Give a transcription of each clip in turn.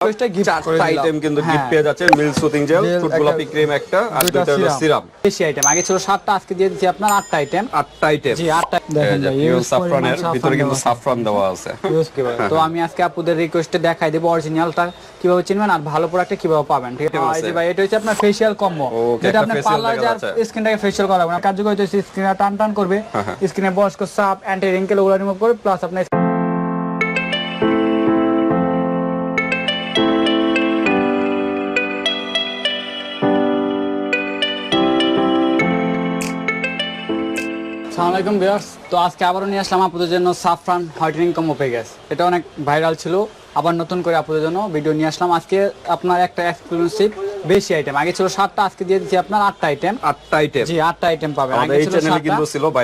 Item কিন্তু হ্যাঁ। Gift পেয়ে যাচ্ছেন। মিল সুতিং জেল Gel, ফুট একটা- গোলাপি ক্রিম একটা আর দুইটা দুইটা হলো সিরাম বেশি আইটেম আগে ছিল সাতটা আজকে দিয়ে দিচ্ছি আপনার আটটা আইটেম আটটা আইটেম জি আটটা দেখেন ভাই পিওর use সাফরানের ভিতরে কিন্তু সাফরান দেওয়া আছে। তো আমি আজকে আপুদের রিকোয়েস্টে দেখাই দেবো অরিজিনালটা কীভাবে চিনবেন আর ভালো প্রোডাক্টটা কীভাবে পাবেন ঠিক আছে? এই যে ভাই এটা হচ্ছে আপনার ফেশিয়াল কম্বো Okay, যেটা একটা আপনি facial পার্লার যার স্কিনটাকে ফেশিয়াল করাবেন কার্যকর হচ্ছে স্কিনটা টান টান করবে। হ্যাঁ, হ্যাঁ। স্কিনে বয়স্ক সাপ অ্যান্টি রিঙ্কেল ওগুলো রিমুভ করবে প্লাস আপনার আসসালামু আলাইকুম ভিউয়ার্স। তো আজকে আবারও নিয়ে আসলাম আপনাদের জন্য সাফরান হোয়াইটেনিং কম্বো পেয়ে গেছে এটা অনেক ভাইরাল ছিল আবার নতুন করে আপনাদের জন্য ভিডিও নিয়ে আসলাম। আজকে আপনার একটা এক্সক্লুসিভ বেশি আইটেম আগে ছিল সাতটা আজকে দিয়ে দিচ্ছি আপনার আটটা আইটেম আটটা আইটেম জি আটটা আইটেম পাবেন। আগে ছিল সাতটা।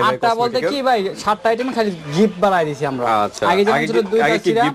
আটটা বলতে কি ভাই সাতটা আইটেম খালি গিফট বাড়াই দিছি আমরা। আচ্ছা, আগে যেমন ছিল দুইটা সিরাম?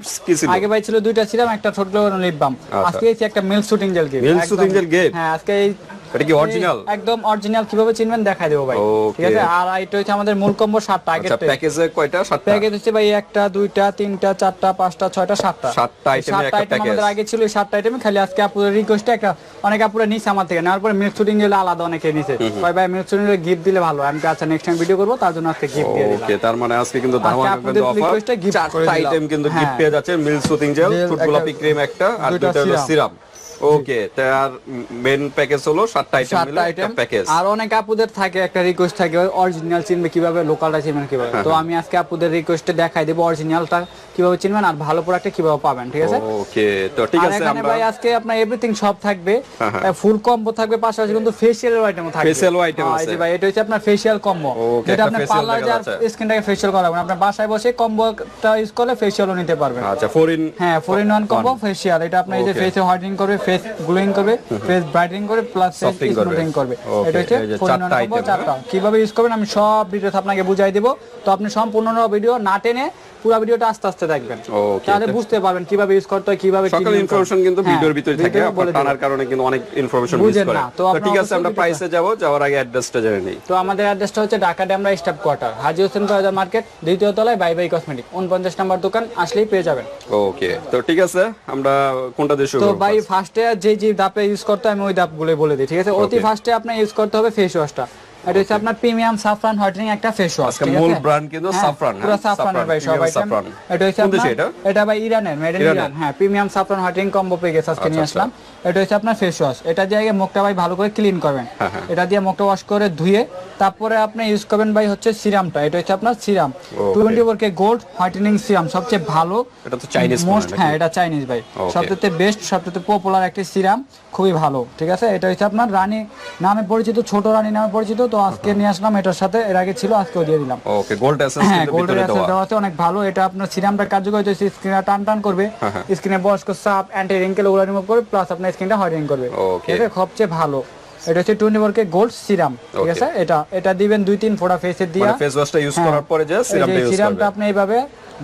আগে ভাই ছিল দুইটা সিরাম একটা ছোট লিপ বাম আচ্ছা। আজকে এই একটা milk soothing gel gift Milk shooting gel gift? হ্যাঁ আজকে এই এটা কি অরিজিনাল একদম অরিজিনাল কীভাবে চিনবেন দেখাই দেবো ভাই। ঠিক আছে? আর এটা হচ্ছে আমাদের মূল কম্বো সাতটা আগে আচ্ছা প্যাকেজে কয়টা? সাতটা? প্যাকেজ হচ্ছে ভাই একটা দুইটা তিনটা চারটা পাঁচটা ছয়টা সাতটা। সাতটা এর সাতটা একটা package। আমাদের আগে ছিল সাতটা আইটেমে খালি আজকে রিকোয়েস্টে একটা অনেক আপুরা নিছে আমার থেকে। নেওয়ার পরে মিল্ক শুটিং গেলে আলাদা অনেকে নিছে। ভাই ভাই মিল্ক শুটিং গিফট দিলে ভালো। আমি আচ্ছা নেক্সট টাইম ভিডিও করব তার জন্য আজকে গিফট দিয়ে দিলাম। ওকে তার মানে আজকে কিন্তু ধামাকা আপনাদের কিন্তু অফার চারটা আইটেম কিন্তু গিফট হ্যাঁ। পেয়ে যাচ্ছেন মিল সুতিং জেল ক্রিম একটা আর দুইটা দুইটা হলো serum। ওকে তার মেন প্যাকেজ হলো সাতটা আইটেম সাতটা আইটেম প্যাকেজ আর অনেক আপুদের থাকে একটা রিকোয়েস্ট থাকে অরিজিনাল চিনবে কীভাবে লোকালটা চিনবেন কীভাবে। হ্যাঁ, তো আমি আজকে আপুদের রিকোয়েস্টে দেখাই দেবো অরিজিনালটা কীভাবে চিনবেন আর ভালো প্রোডাক্টটা কীভাবে পাবেন ঠিক আছে? ওকে তো ঠিক আছে আমরা ভাই আজকে আপনার এভরিথিং সব থাকবে। হ্যাঁ, হ্যাঁ। ফুল কম্বো থাকবে পাশাপাশি কিন্তু ফেশিয়াল আইটেমও থাকবে। ও item হ্যাঁ, এই ভাই এটা হচ্ছে আপনার ফেশিয়াল কম্বো যেটা আপনি পার্লার যার স্কিনটাকে ফেশিয়াল করাবেন। আপনার বাসায় বসে কম্বোটা ইউজ করলে ফেশিয়ালও নিতে পারবেন। আচ্ছা ফোর ইন হ্যাঁ four in one combo facial এটা আপনার এই যে. ফেসে হোয়াইটেনিং করবে ফেস গ্লোয়িং করবে ফেস ব্রাইটেনিং করবে প্লাস ফেস স্মুথিং করবে। এটা হচ্ছে চারটা চারটা। কীভাবে ইউজ করবেন আমি সব ভিডিওতে আপনাকে বুঝাই দেব। তো আপনি সম্পূর্ণ ভিডিও না টেনে পুরো ভিডিওটা আস্তে আস্তে দেখবেন। তাহলে বুঝতে পারবেন কীভাবে ইউজ করতে হয় কীভাবে সকল ইনফরমেশন কিন্তু হ্যাঁ, ভিডিওর ভিতরে থাকে আপনার টানার কারণে কিন্তু অনেক ইনফরমেশন মিস করে। তো ঠিক আছে আমরা প্রাইসে যাব যাওয়ার আগে অ্যাড্রেসটা জেনে নিই। তো আমাদের অ্যাড্রেসটা হচ্ছে Dhaka Demra staff quarter Haji Hossain Bazar market দ্বিতীয় তলায় বাই বাই কসমেটিক উনপঞ্চাশ নম্বর দোকান আসলেই পেয়ে যাবেন। ওকে তো ঠিক আছে আমরা কোনটা দিয়ে শুরু করব তো ভাই ফার্স্টে যে যে দাপে ইউজ করতে আমি ওই দাপগুলো বলে দিই ঠিক আছে? অতি. ফার্স্টে আপনার ইউজ করতে হবে ফেস ওয়াশটা এটা হচ্ছে আপনার প্রিমিয়াম সাফরান হোয়াইটেনিং একটা ফেস ওয়াশ আজকে মূল brand কিন্তু saffron, পুরো হ্যাঁ? সাফরানের ভাই premium saffron। এটা হচ্ছে আপনার এটা? ভাই ইরানের মেড ইন ইরান হ্যাঁ প্রিমিয়াম সাফরান হোয়াইটেনিং কম্বো পেয়ে গেছে আজকে নিয়ে আচ্ছা, আসলাম এটা হচ্ছে আপনার ফেস ওয়াশ এটা দিয়ে আগে মুখটা ভাই ভালো করে ক্লিন করবেন হ্যাঁ, হ্যাঁ। এটা দিয়ে মুখটা ওয়াশ করে ধুয়ে তারপরে আপনি ইউজ করবেন ভাই হচ্ছে সিরামটা এটা হচ্ছে আপনার serum Okay. Twenty four K gold whitening serum সবচেয়ে ভালো এটা তো হয় মোস্ট হ্যাঁ এটা চাইনিজ ভাই. সবচেয়ে বেস্ট সবচেয়ে পপুলার একটা সিরাম খুবই ভালো ঠিক আছে এটা হচ্ছে আপনার রানী নামে পরিচিত ছোট রানী নামে পরিচিত তো আজকে নিয়ে আসলাম এটার সাথে এর আগে ছিল আজকেও দিয়ে দিলাম। ওকে গোল্ড এসেন্স হ্যাঁ ভিতরে অ্যাসেস দেওয়া। আছে অনেক ভালো। এটা আপনার সিরামটা কার্যকর হচ্ছে স্কিনটা টান টান করবে। স্ক্রিনে স্কিনে বয়স্ক সাপ অ্যান্টি রিঙ্কেল ওগুলো রিমুভ করবে প্লাস আপনার স্কিনটা হোয়াইটেনিং করবে। ওকে এটা সবচেয়ে ভালো। এটা হচ্ছে টোয়েন্টি কে গোল্ড সিরাম ঠিক আছে? এটা এটা দিবেন দুই তিন ফোঁটা ফেসে দিয়ে। ফেস ওয়াশটা ইউজ হ্যাঁ। করার পরে যে সিরামটা ইউজ সিরামটা আপনি এইভাবে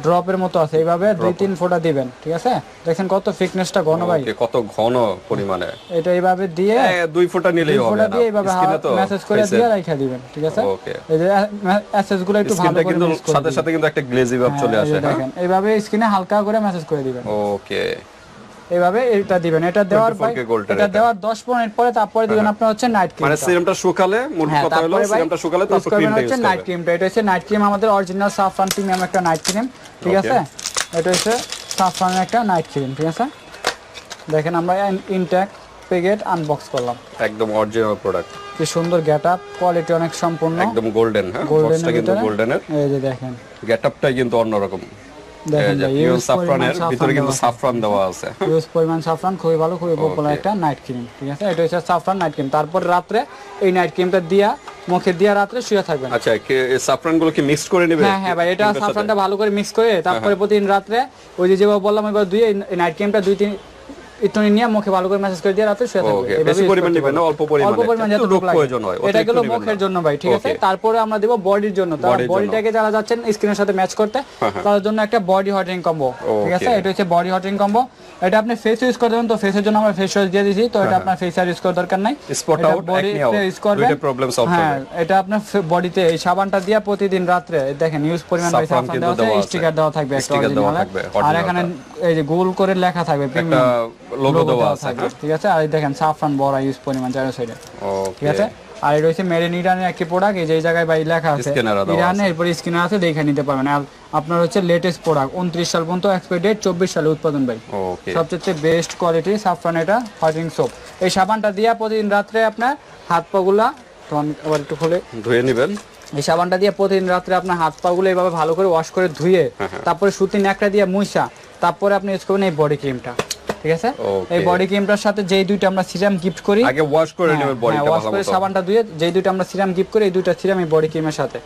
ড্রপের মতো আছে এইভাবে দুই তিন ফোঁটা দিবেন ঠিক আছে? দেখেন কত ফিটনেসটা ঘন ভাই। কত ঘন পরিমাণে। এটা এইভাবে দিয়ে দুই ফুটা নিলেই হবে ফোঁটা দিয়ে এইভাবে মেসেজ করে দিয়ে রাখা দিবেন ঠিক আছে. এই যে মেসেজগুলো একটু ভালো করে সাথে সাথে কিন্তু একটা গ্লেজি ভাব হ্যাঁ, চলে আসে হ্যাঁ। দেখেন এইভাবে স্ক্রিনে হালকা করে মেসেজ করে দিবেন। ওকে। এইভাবে এটা দিবেন। এটা দেওয়ার 24K পর এটা। দেওয়ার 10 মিনিট পরে তারপরে দিবেন আপনার হচ্ছে নাইট ক্রিম মানে সিরামটা শুকালে মূল হ্যাঁ কথা হলো? সিরামটা শুকালে তারপর ক্রিমটা ইউজ নাইট ক্রিমটা এটা হচ্ছে নাইট ক্রিম আমাদের অরিজিনাল সাফরান প্রিমিয়াম একটা নাইট ক্রিম ঠিক আছে? এটা হচ্ছে সাফরানের একটা নাইট ক্রিম ঠিক আছে? দেখেন আমরা ইনট্যাক প্যাকেট আনবক্স করলাম। একদম অরিজিনাল প্রোডাক্ট কি সুন্দর গেট আপ কোয়ালিটি অনেক সম্পূর্ণ। একদম গোল্ডেন হ্যাঁ? গোল্ডেন কিন্তু গোল্ডেনের এই যে দেখেন। গেটআপটাই কিন্তু অন্যরকম। পিওর সাফরানের ভিতরে কিন্তু সাফরান সাফরান দেওয়া আছে। ইউজ পরিমাণ সাফরান খুবই ভালো খুবই পপুলার একটা নাইট ক্রিম ঠিক আছে? এটা হচ্ছে সাফরান নাইট ক্রিম তারপর রাত্রে এই নাইট ক্রিমটা দিয়া মুখে দিয়া রাত্রে শুয়ে থাকবেন। আচ্ছা সাফরানগুলো কি মিক্স করে নেবে? হ্যাঁ হ্যাঁ ভাই এটা সাফরানটা ভালো করে মিক্স করে হ্যাঁ, তারপরে প্রতিদিন রাত্রে ওই যে যেভাবে বললাম এবার দুই নাইট ক্রিমটা দুই তিন নিয়ে মুখে ভালো করে মেসেজ করে দিয়ে রাতে শুয়ে থাকবে। বেশি পরিমাণ নেবেন না, অল্প পরিমাণে। অল্প পরিমাণ লোক প্রয়োজন হয়, এটা গেলো মুখের জন্য ভাই ঠিক আছে? তারপরে আমরা দেব বডির জন্য। তার। বডিটাকে যারা যাচ্ছেন স্কিনের সাথে ম্যাচ করতে তাদের জন্য একটা বডি হটিং কম্বো ঠিক আছে? এটা হচ্ছে বডি হটিং কম্বো এটা আপনি ফেস ইউজ করতে তো ফেসের জন্য আমরা ফেস ওয়াশ দিয়ে দিয়েছি তো এটা আপনার ফেস আর ইউজ করার দরকার নাই। out, তে use করবেন। problem solve হ্যাঁ এটা আপনার বডিতে এই সাবানটা দিয়ে প্রতিদিন রাত্রে দেখেন ইউজ পরিমাণ আছে। স্টিকার দেওয়া থাকবে, আর এখানে এই যে গোল করে লেখা থাকবে প্রিমিয়াম লোগো দেওয়া থাকবে হ্যাঁ? ঠিক আছে? আর এই দেখেন সাফরান বড়া ইউজ পরিমাণ চারো সাইডে ঠিক আছে? আর এটা হচ্ছে মেড ইন ইরানের একটি প্রোডাক্ট এই যে জায়গায় বাই লেখা আছে ইরানে এরপরে স্ক্যানার আছে দেখে নিতে পারবেন। আর আপনার হচ্ছে লেটেস্ট প্রোডাক্ট উনত্রিশ সাল পর্যন্ত এক্সপায়ার ডেট চব্বিশ সালে উৎপাদন ভাই। সবচেয়ে বেস্ট কোয়ালিটি সাফরান এটা হোয়াইটিং সোপ এই সাবানটা দিয়ে প্রতিদিন রাত্রে আপনার হাত পাগুলা তখন আবার একটু খুলে ধুয়ে নেবেন। এই সাবানটা দিয়ে প্রতিদিন রাত্রে আপনার হাত পাগুলো এইভাবে ভালো করে ওয়াশ করে ধুয়ে হ্যাঁ, তারপরে সুতি ন্যাকড়া দিয়ে মুইসা তারপরে আপনি ইউজ করবেন এই বডি ক্রিমটা ঠিক আছে? এই বডি ক্রিমটার সাথে যেই দুইটা আমরা সিরাম গিফট করি আগে ওয়াশ করে নেবেন বডিটা ওয়াশ ভালো করে সাবানটা ধুয়ে যেই দুইটা আমরা সিরাম গিফট করি এই দুইটা সিরাম এই বডি ক্রিমের সাথে।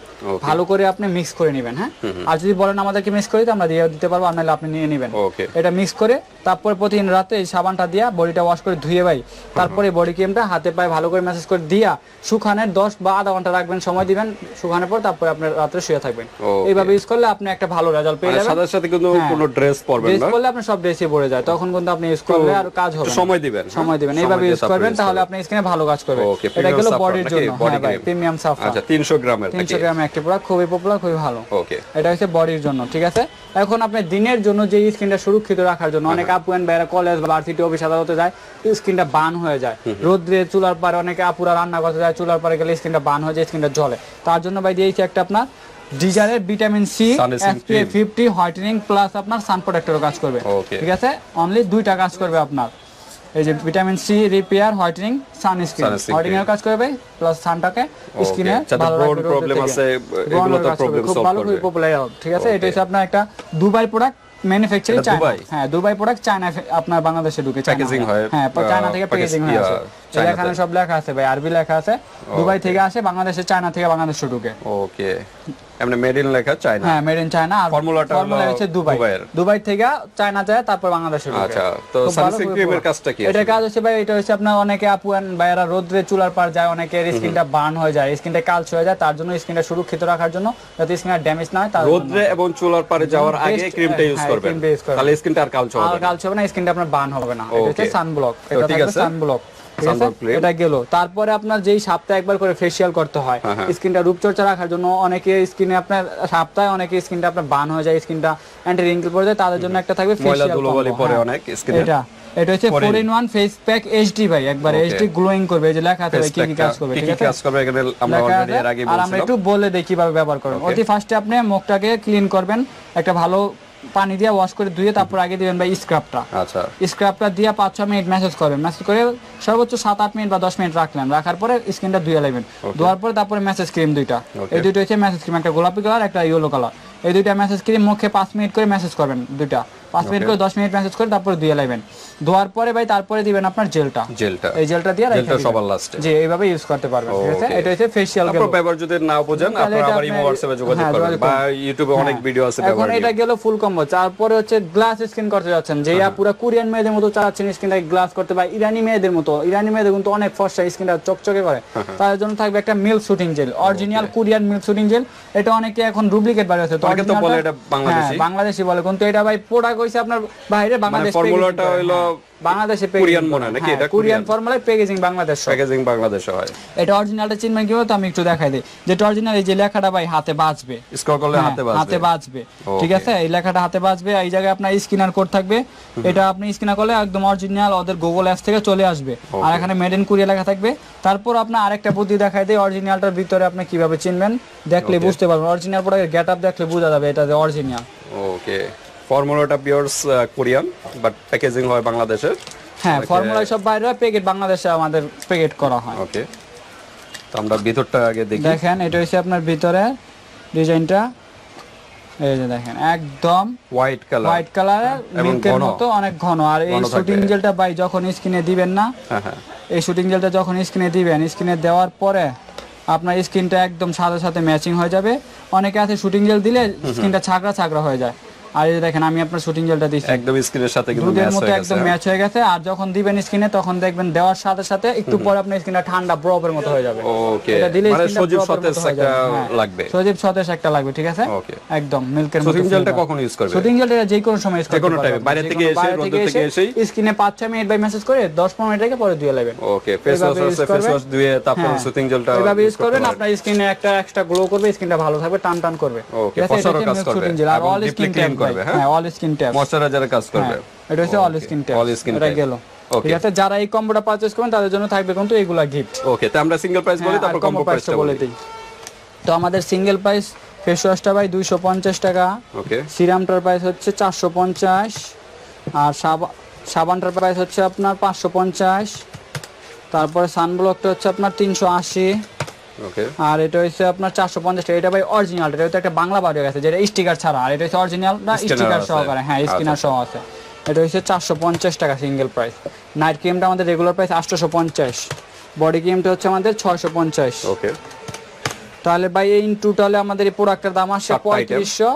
ভালো করে আপনি মিক্স করে নেবেন হ্যাঁ? আর যদি বলেন আমাদেরকে মিক্স করি আমরা দিয়ে দিতে পারব আর আপনি নিয়ে নেবেন। এটা মিক্স করে তারপরে প্রতিদিন রাতে এই সাবানটা দিয়া বডিটা ওয়াশ করে ধুয়ে ভাই তারপরে বডি ক্রিমটা হাতে পায়ে ভালো করে ম্যাসেজ করে দিয়া শুকানের দশ বা আধা ঘণ্টা রাখবেন সময় দিবেন শুকানোর পর তারপরে আপনি রাত্রে শুয়ে থাকবেন। এইভাবে ইউজ করলে আপনি একটা ভালো রেজাল্ট পেয়ে মানে যাবেন। সাথে সাথে কিন্তু হ্যাঁ। কোনো ড্রেস পরবেন না ড্রেস না? করলে আপনি সব ড্রেসে পরে যায়। তখন কিন্তু আপনি ইউজ করলে আর কাজ হবে সময় দিবেন হ্যাঁ? সময় দিবেন। এইভাবে ইউজ করবেন তাহলে আপনি স্কিনে ভালো কাজ করবে এটা গেল বডির জন্য। হ্যাঁ ভাই প্রিমিয়াম সাফা আচ্ছা 300 গ্রামের তিনশো নাকি গ্রাম একটি প্রোডাক্ট খুবই পপুলার খুবই ভালো। ওকে এটা হচ্ছে বডির জন্য ঠিক আছে? এখন আপনি দিনের জন্য যে স্কিনটা সুরক্ষিত রাখার জন্য অনেক আপু এন্ড বাইরা কলেজ বা ভার্সিটি অফিস আদালতে যায় স্কিনটা বান হয়ে যায়। রোদ্রে চুলার পারে অনেকে আপুরা রান্না করতে যায় চুলার পারে গেলে স্কিনটা বান হয়ে যায় স্কিনটা জ্বলে। তার জন্য ভাই দিয়েছি একটা আপনার ডিজারের vitamin C SPF fifty whitening plus আপনার সান প্রোটেক্টরও কাজ করবে। ঠিক আছে? অনলি দুইটা কাজ করবে আপনার। এই যে vitamin C repair whitening sunscreen Sunscreen whitening এর কাজ করবে প্লাস সানটাকে স্কিনে ভালো রাখবে problem আছে, এগুলো তো কাজ করবে, খুব ভালো ঠিক আছে? এটা হচ্ছে আপনার একটা দুবাই প্রোডাক্ট ম্যানুফ্যাকচারিং চায়না হ্যাঁ দুবাই প্রোডাক্ট চায়না আপনার বাংলাদেশে ঢুকে চায়না হয়। হয়, হ্যাঁ চায়না থেকে প্যাকেজিং হয়ে। এখানে সব লেখা আছে ভাই আরবি লেখা আছে দুবাই থেকে আসে বাংলাদেশে চায়না থেকে বাংলাদেশে ঢুকে। ওকে এমনি মেড ইন লেখা চায়না? হ্যাঁ মেড ইন চায়না আর ফর্মুলাটা ফর্মুলা হচ্ছে দুবাই। দুবাই থেকে চায়না যায় তারপর বাংলাদেশে ঢুকে। আচ্ছা, তো ভালো। কাজটা কি এটা কাজ হচ্ছে ভাই এটা হচ্ছে আপনার অনেকে আপু and ভাইয়ারা রোদ্রে চুলার পার যায় অনেকের স্কিনটা বার্ন হয়ে যায় স্কিনটা কালচ হয়ে যায় তার জন্য স্কিনটা সুরক্ষিত রাখার জন্য যাতে স্কিনটা ড্যামেজ না হয় তার। রোদ্রে এবং চুলার পারে যাওয়ার আগে ক্রিমটা ইউজ হ্যাঁ, করবেন। তাহলে স্কিনটা আর কালচে হবে না। কালচ হবে না স্কিনটা আপনার বার্ন হবে না। এটা হচ্ছে সানব্লক এটা ঠিক আছে। সানব্লক এটা গেল। তারপরে আপনার যেই সপ্তাহে একবার করে ফেসিয়াল করতে হয় হ্যাঁ, হ্যাঁ। স্কিনটা রূপচর্চা রাখার জন্য অনেকে স্কিনে আপনার সপ্তাহে অনেকে স্কিনটা আপনার বার্ন হয়ে যায় স্কিনটা অ্যান্টি রিঙ্কেল পড়ে যায় তাদের জন্য একটা থাকবে ফেসিয়াল পরে অনেক স্কিনে। এটা এটা হচ্ছে four in one face pack HD ভাই একবার এইচডি গ্লোয়িং করবে এই যে লেখা আছে কি কি কাজ করবে ঠিক আছে? কাজ করবে এখানে আমরা অলরেডি। এর আগে আর আমরা একটু বলে দিই কীভাবে ব্যবহার করবেন. অতি ফার্স্টে আপনি মুখটাকে ক্লিন করবেন একটা ভালো পানি দিয়ে ওয়াশ করে ধুয়ে তারপর আগে দিবেন ভাই স্ক্রাবটা আচ্ছা। স্ক্রাবটা দিয়ে পাঁচ ছয় মিনিট ম্যাসেজ করবেন। ম্যাসেজ করে সর্বোচ্চ সাত আট মিনিট বা দশ মিনিট রাখলেন। রাখার পরে স্কিনটা ধুয়ে লাগবেন ধোয়ার পরে তারপরে ম্যাসেজ ক্রিম দুইটা। এই দুইটা হচ্ছে ম্যাসেজ ক্রিম একটা গোলাপি কালার একটা ইয়েলো কালার এই দুইটা ম্যাসেজ ক্রিম মুখে পাঁচ মিনিট করে ম্যাসেজ করবেন দুইটা। পাঁচ মিনিট করে দশ মিনিট ম্যাসেজ করে তারপরে ধুয়ে লাগবেন ধোয়ার পরে ভাই তারপরে দিবেন আপনার জেলটা। জেলটা। এই জেলটা দিয়ে জেলটা সবার লাস্টে জি এইভাবে ইউজ করতে পারবেন ঠিক আছে? এটা হচ্ছে ফেশিয়াল গেল। তারপর ব্যবহার যদি না বোঝেন আপনারা আবার ইমো হোয়াটসঅ্যাপে যোগাযোগ হ্যাঁ, করবেন। বা ইউটিউবে অনেক হ্যাঁ। ভিডিও আছে এখন এটা গেল ফুল কম্বো তারপরে হচ্ছে গ্লাস স্কিন করতে যাচ্ছেন যে পুরো কোরিয়ান মেয়েদের মতো চাচ্ছেন স্কিনটা গ্লাস করতে বা ইরানি মেয়েদের মতো। ইরানি মেয়েদের কিন্তু অনেক ফর্সা স্কিনটা চকচকে করে। হ্যাঁ, তার জন্য থাকবে একটা milk soothing gel original Korean milk soothing gel এটা অনেকে এখন ডুপ্লিকেট বার হয়েছে অনেকে তো বলে এটা বাংলাদেশি। বাংলাদেশি বলে। কিন্তু এটা ভাই প্রোডাক্ট হইছে আপনার বাইরে বাংলাদেশ ফর্মুলাটা হইল হ্যাঁ, বাংলাদেশে কোরিয়ান মনে হয় নাকি? এটা কোরিয়ান। ফর্মুলায় প্যাকেজিং বাংলাদেশ প্যাকেজিং বাংলাদেশে হয়। এটা অরিজিনালটা চিনবেন কীভাবে তো আমি একটু দেখাই দিই। যেটা অরিজিনাল এই যে লেখাটা ভাই হাতে বাজবে। স্ক্রল করলে হ্যাঁ, হাতে বাজবে। হাতে বাজবে। ঠিক আছে? এই লেখাটা হাতে বাজবে। এই জায়গায় আপনার স্ক্যানার কোড থাকবে। এটা আপনি স্ক্যানার করলে একদম অরিজিনাল ওদের গুগল অ্যাপস থেকে চলে আসবে। আর এখানে মেড ইন কোরিয়া লেখা থাকবে। তারপর আপনার আরেকটা বুদ্ধি দেখাই দেয় অরিজিনালটার ভিতরে আপনি কীভাবে চিনবেন? দেখলে বুঝতে পারবেন। অরিজিনাল প্রোডাক্টের গেট আপ দেখলে বোঝা যাবে এটা যে অরিজিনাল ওকে ফর্মুলাটা পিওরস কোরিয়ান বাট প্যাকেজিং হয় বাংলাদেশের হ্যাঁ ফর্মুলা সব বাইরে প্যাকেট বাংলাদেশে আমাদের প্যাকেট করা হয়। ওকে তো আমরা ভিতরটা আগে দেখি। দেখেন এটা হচ্ছে আপনার ভিতরে ডিজাইনটা। এই যে দেখেন একদম হোয়াইট কালার হোয়াইট কালারের মিল্কের। মতো অনেক ঘন। আর এই শুটিং জেলটা ভাই যখন স্কিনে দিবেন না হ্যাঁ হ্যাঁ। এই শুটিং জেলটা যখন স্কিনে দিবেন স্কিনে দেওয়ার পরে আপনার স্কিনটা একদম সাথে সাথে ম্যাচিং হয়ে যাবে। অনেকে আছে শুটিং জেল দিলে স্কিনটা ছাকড়া ছাকড়া হয়ে যায়। আর এই দেখেন আমি আপনার শুটিং জেলটা দিচ্ছি একদম স্ক্রিনের সাথে কিন্তু ম্যাচ হয়ে একদম ম্যাচ হয়ে গেছে আর যখন দিবেন স্কিনে তখন দেখবেন দেওয়ার সাথে সাথে একটু পরে আপনার স্কিনটা ঠান্ডা বরফের মতো হয়ে যাবে। ওকে এটা দিলে মানে সজীব সতেজ একটা হ্যাঁ। লাগবে। সজীব সতেজ একটা লাগবে ঠিক আছে? ওকে একদম মিল্কের মতো শুটিং জেলটা কখন ইউজ করবে? শুটিং জেলটা যে কোনো সময় ইউজ করতে time, বাইরে থেকে এসে, রোদ থেকে এসে? স্কিনে পাঁচ ছয় মিনিট বাই মেসেজ করে দশ পনেরো মিনিট রেখে পরে ধুয়ে নেবেন। ওকে ফেস ওয়াশ আছে ফেস ওয়াশ ধুয়ে তারপর হ্যাঁ। শুটিং জেলটা এভাবে ইউজ করবেন আপনার স্কিনে একটা এক্সট্রা গ্লো করবে স্কিনটা ভালো থাকবে টান টান করবে। ফসরও কাজ করবে। আর এবং all করবে হ্যাঁ? হ্যাঁ অল স্কিন ট্যাপ ময়শ্চারাইজারের কাজ করবে। এটা হচ্ছে all skin type All skin এটা গেল। ঠিক আছে যারা এই কম্বোটা পারচেজ করবেন তাদের জন্য থাকবে কিন্তু এগুলা গিফট ওকে তো আমরা সিঙ্গেল প্রাইস বলি তারপর কম্বো প্রাইসটা বলে দিই। তো আমাদের সিঙ্গেল প্রাইস ফেস ওয়াশটা ভাই দুইশো পঞ্চাশ টাকা। ওকে সিরামটার প্রাইস হচ্ছে চারশো পঞ্চাশ। আর সাবা- সাবানটার প্রাইস হচ্ছে আপনার পাঁচশো পঞ্চাশ। তারপরে সানব্লকটা হচ্ছে আপনার তিনশো আশি। আর এটা হচ্ছে আপনার চারশো পঞ্চাশ টাকা। এটা ভাই অরিজিনাল এটা হচ্ছে একটা বাংলা বাড়ি গেছে যেটা স্টিকার ছাড়া। আর এটা হচ্ছে অরিজিনাল না স্টিকার। সহকারে। হ্যাঁ স্কিনার আচ্ছা। সহ আছে। এটা হচ্ছে চারশো পঞ্চাশ টাকা সিঙ্গেল প্রাইস নাইট ক্রিমটা আমাদের রেগুলার প্রাইস আটশোশো পঞ্চাশ বডি ক্রিমটা হচ্ছে আমাদের ছয়শো পঞ্চাশ ওকে তাহলে ভাই এই টোটালে আমাদের এই প্রোডাক্টের দাম আসছে পঁয়ত্রিশশো।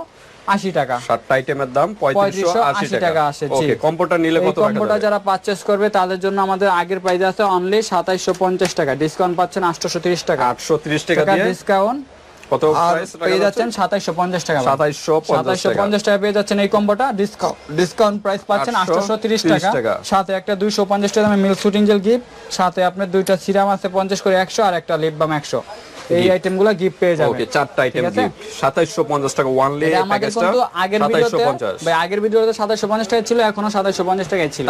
আশি টাকা। সাতটা আইটেমের দাম পঁয়ত্রিশশো আশি 3580 টাকা। আছে আসে, জি। ওকে কম্বোটা নিলে কত টাকা কম্বোটা যারা পারচেস করবে তাদের জন্য আমাদের আগের প্রাইস আছে অনলি সাতাইশশো পঞ্চাশ টাকা। ডিসকাউন্ট পাচ্ছেন আটশোশো তিরিশ টাকা। আটশো ত্রিশ টাকা ডিসকাউন্ট কত পেয়ে যাচ্ছেন সাতাইশশো পঞ্চাশ টাকা সাতাইশশো পঞ্চাশ টাকা। পেয়ে যাচ্ছেন এই কম্বোটা ডিসকাউন্ট ডিসকাউন্ট প্রাইস পাচ্ছেন আটশোশো তিরিশ টাকা। টাকা। সাথে একটা দুইশো পঞ্চাশ টাকা দামে মিল্ক শুটিং জেল গিফট সাথে আপনার দুইটা সিরাম আছে পঞ্চাশ করে একশো আর একটা লিপ বাম একশো। এই আইটেমগুলো গিফট পেয়ে যাবেন। ওকে চারটা আইটেম ঠিক আছে? টাকা ওয়ানলি এটা আগের সাতাইশশো ভিডিওতে পঞ্চাশ। ভাই আগের ভিডিওতে সাতাইশো পঞ্চাশ টাকা ছিল এখনও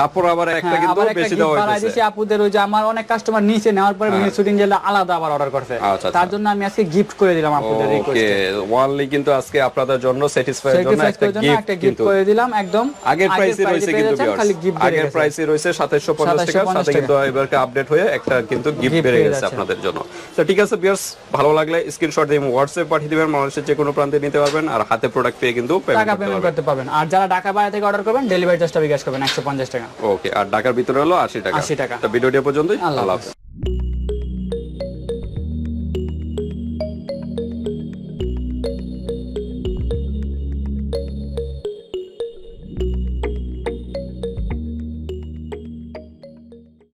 তারপর আবার একটা হ্যাঁ, কিন্তু আবার বেশি দেওয়া হয়েছে দিছি আপুদের ওই যে আমার অনেক কাস্টমার নিচে নেওয়ার পরে শুটিং জেলে আলাদা আবার অর্ডার করছে। আচ্ছা, আচ্ছা। তার জন্য আমি আজকে গিফট করে দিলাম আপুদের ওকে রিকোয়েস্টে ওয়ানলি কিন্তু আজকে আপনাদের জন্য স্যাটিসফাই জন্য একটা গিফট কিন্তু। করে দিলাম একদম। আগের প্রাইসে রয়েছে কিন্তু যাচ্ছেন, খালি গিফট আগের প্রাইসে রয়েছে 2750 টাকা সাথে কিন্তু এবারকে আপডেট হয়ে একটা কিন্তু গিফট বেড়ে গেছে আপনাদের জন্য। তো ঠিক আছে ভিউয়ার্স ভালো লাগলে স্ক্রিনশট দিয়ে হোয়াটসঅ্যাপ পাঠিয়ে দিবেন বাংলাদেশের যে কোনো প্রান্তে নিতে পারবেন আর হাতে প্রোডাক্ট পেয়ে কিন্তু পেমেন্ট করতে পারবেন। আর যারা ঢাকা বাইরে থেকে অর্ডার করবেন ডেলিভারি চার্জটা বিকাশ করবেন একশো পঞ্চাশ টাকা। ওকে আর ঢাকার ভিতরে হলো 80 টাকা। 80 টাকা। তো ভিডিওটি পর্যন্তই আল্লাহ। হাফেজ।